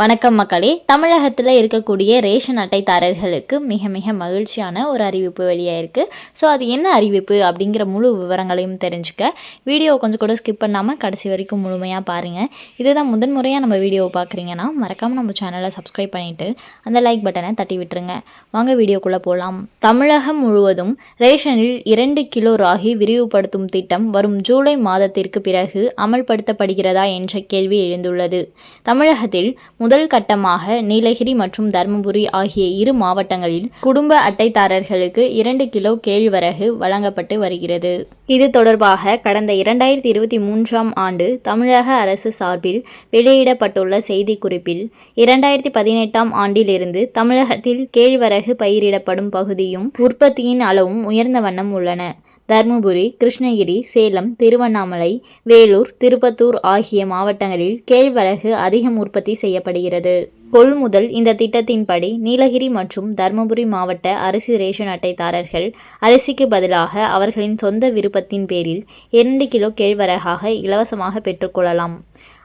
வணக்கம் மக்களே. தமிழகத்தில் இருக்கக்கூடிய ரேஷன் அட்டைதாரர்களுக்கு மிக மிக மகிழ்ச்சியான ஒரு அறிவிப்பு வெளியாயிருக்கு. ஸோ அது என்ன அறிவிப்பு அப்படிங்கிற முழு விவரங்களையும் தெரிஞ்சுக்க வீடியோ கொஞ்சம் கூட ஸ்கிப் பண்ணாமல் கடைசி வரைக்கும் முழுமையாக பாருங்கள் இதுதான் முதன் முறையாக நம்ம வீடியோ பார்க்குறீங்கன்னா மறக்காமல் நம்ம சேனலை சப்ஸ்கிரைப் பண்ணிவிட்டு அந்த லைக் பட்டனை தட்டி விட்டுருங்க. வாங்க வீடியோக்குள்ளே போகலாம் தமிழகம் முழுவதும் ரேஷனில் இரண்டு கிலோ ராகி விரிவுபடுத்தும் திட்டம் வரும் ஜூலை மாதத்திற்கு பிறகு அமல்படுத்தப்படுகிறதா என்ற கேள்வி எழுந்துள்ளது. தமிழகத்தில் முதல் கட்டமாக நீலகிரி மற்றும் தருமபுரி ஆகிய இரு மாவட்டங்களில் குடும்ப அட்டைதாரர்களுக்கு இரண்டு கிலோ கேழ்வரகு வழங்கப்பட்டு வருகிறது. இது தொடர்பாக கடந்த இரண்டாயிரத்தி இருபத்தி மூன்றாம் ஆண்டு தமிழக அரசு சார்பில் வெளியிடப்பட்டுள்ள செய்திக்குறிப்பில் இரண்டாயிரத்தி பதினெட்டாம் ஆண்டிலிருந்து தமிழகத்தில் கேழ்வரகு பயிரிடப்படும் பகுதியும் உற்பத்தியின் அளவும் உயர்ந்த வண்ணம் உள்ளன. தருமபுரி கிருஷ்ணகிரி சேலம் திருவண்ணாமலை வேலூர் திருப்பத்தூர் ஆகிய மாவட்டங்களில் கேழ்வரகு அதிகம் உற்பத்தி செய்யப்படுகிறது. கொள்முதல் இந்த திட்டத்தின்படி நீலகிரி மற்றும் தருமபுரி மாவட்ட அரிசி ரேஷன் அட்டைதாரர்கள் அரிசிக்கு பதிலாக அவர்களின் சொந்த விருப்பத்தின் பேரில் இரண்டு கிலோ கேழ்வரகாக இலவசமாக பெற்றுக்கொள்ளலாம்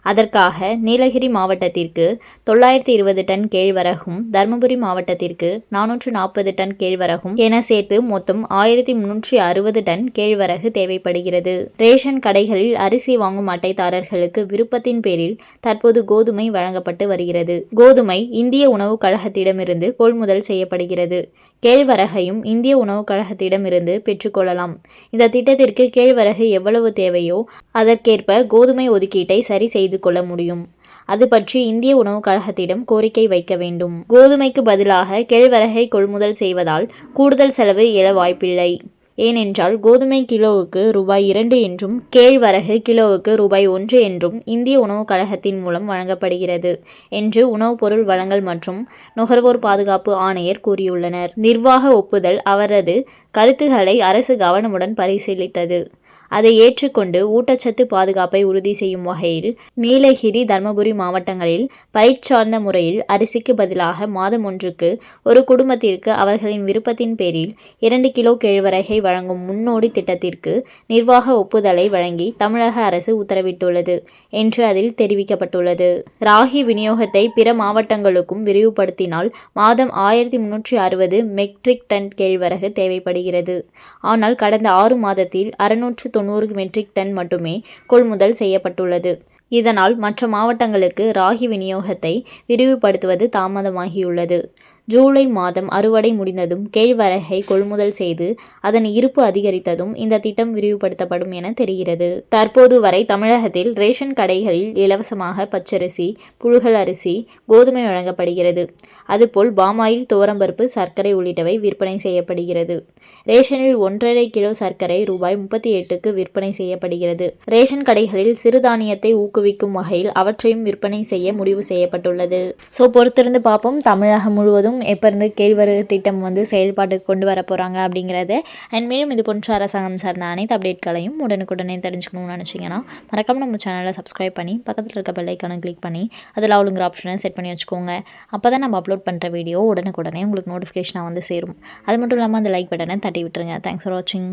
அதற்காக நீலகிரி மாவட்டத்திற்கு தொள்ளாயிரத்தி இருபது டன் கேழ்வரகும் தருமபுரி மாவட்டத்திற்கு நானூற்று நாற்பது டன் கேழ்வரகும் என சேர்த்து மொத்தம் ஆயிரத்தி முன்னூற்றி அறுபது டன் கேழ்வரகு தேவைப்படுகிறது. ரேஷன் கடைகளில் அரிசி வாங்கும் அட்டைதாரர்களுக்கு விருப்பத்தின் பேரில் தற்போது கோதுமை வழங்கப்பட்டு வருகிறது. கோதுமை இந்திய உணவுக் கழகத்திடமிருந்து கொள்முதல் செய்யப்படுகிறது. கேழ்வரகையும் இந்திய உணவுக் கழகத்திடமிருந்து பெற்றுக்கொள்ளலாம் இந்த திட்டத்திற்கு கேழ்வரகு எவ்வளவு தேவையோ அதற்கேற்ப கோதுமை ஒதுக்கீட்டை சரி செய்து கொள்ள முடியும். அது பற்றி இந்திய உணவுக் கழகத்திடம் கோரிக்கை வைக்க வேண்டும். கோதுமைக்கு பதிலாக கேழ்வரகை கொள்முதல் செய்வதால் கூடுதல் செலவு எழ வாய்ப்பில்லை. ஏனென்றால் கோதுமை கிலோவுக்கு ரூபாய் இரண்டு என்றும் கேழ்வரகு கிலோவுக்கு ரூபாய் ஒன்று என்றும் இந்திய உணவுக் கழகத்தின் மூலம் வழங்கப்படுகிறது என்று உணவுப் பொருள் வழங்கல் மற்றும் நுகர்வோர் பாதுகாப்பு ஆணையர் கூறியுள்ளனர். நிர்வாக ஒப்புதல் அவரது கருத்துக்களை அரசு கவனமுடன் பரிசீலித்தது. அதை ஏற்றுக்கொண்டு ஊட்டச்சத்து பாதுகாப்பை உறுதி செய்யும் வகையில் நீலகிரி தர்மபுரி மாவட்டங்களில் பயிர் சார்ந்த முறையில் அரிசிக்கு பதிலாக மாதம் ஒன்றுக்கு ஒரு குடும்பத்திற்கு அவர்களின் விருப்பத்தின் பேரில் இரண்டு கிலோ கேழ்வரகை வழங்கும் முன்னோடி திட்டத்திற்கு நிர்வாக ஒப்புதலை வழங்கி தமிழக அரசு உத்தரவிட்டுள்ளது என்று அதில் தெரிவிக்கப்பட்டுள்ளது. ராகி விநியோகத்தை பிற மாவட்டங்களுக்கும் விரிவுபடுத்தினால் மாதம் ஆயிரத்தி முன்னூற்றி அறுபது மெட்ரிக் டன் கேழ்வரகு தேவைப்படுகிறது. ஆனால் கடந்த ஆறு மாதத்தில் அறுநூற்று தொண்ணூறு மெட்ரிக் டன் மட்டுமே கொள்முதல் செய்யப்பட்டுள்ளது. இதனால் மற்ற மாவட்டங்களுக்கு ராகி விநியோகத்தை விரிவுபடுத்துவது தாமதமாகியுள்ளது. ஜூலை மாதம் அறுவடை முடிந்ததும் கேழ்வரகை கொள்முதல் செய்து அதன் இருப்பு அதிகரித்ததும் இந்த திட்டம் விரிவுபடுத்தப்படும் என தெரிகிறது. தற்போது வரை தமிழகத்தில் ரேஷன் கடைகளில் இலவசமாக பச்சரிசி புழுகல் அரிசி கோதுமை வழங்கப்படுகிறது. அதுபோல் பாமாயில் தோரம்பருப்பு சர்க்கரை உள்ளிட்டவை விற்பனை செய்யப்படுகிறது. ரேஷனில் ஒன்றரை கிலோ சர்க்கரை ரூபாய் முப்பத்தி எட்டுக்கு விற்பனை செய்யப்படுகிறது. ரேஷன் கடைகளில் சிறுதானியத்தை ஊக்குவிக்கும் வகையில் அவற்றையும் விற்பனை செய்ய முடிவு செய்யப்பட்டுள்ளது. ஸோ பொறுத்திருந்து பார்ப்போம். தமிழகம் முழுவதும் எப்போ இருந்து கேழ்வரகு திட்டம் வந்து செயல்பாட்டுக்கு கொண்டு வர போகிறாங்க அப்படிங்கிறது. அண்ட் மேலும் இது போன்ற அரசாங்கம் சார்ந்த அனைத்து அப்டேட்களையும் உடனுக்குடனே தெரிஞ்சுக்கணும்னு நினச்சிங்கன்னா மறக்காமல் நம்ம சேனலை சப்ஸ்கிரைப் பண்ணி பக்கத்தில் இருக்க பெல்லைக்கான கிளிக் பண்ணி அதில் அவளுங்கிற ஆப்ஷனை செட் பண்ணி வச்சுக்கோங்க. அப்போ தான் நம்ம அப்லோட் பண்ணுற வீடியோ உடனுக்குடனே உங்களுக்கு நோட்டிஃபிகேஷனாக வந்து சேரும். அது மட்டும் இல்லாமல் அந்த லைக் பட்டனை தட்டி விட்டுருங்க. தேங்க்ஸ் ஃபார் வாட்சிங்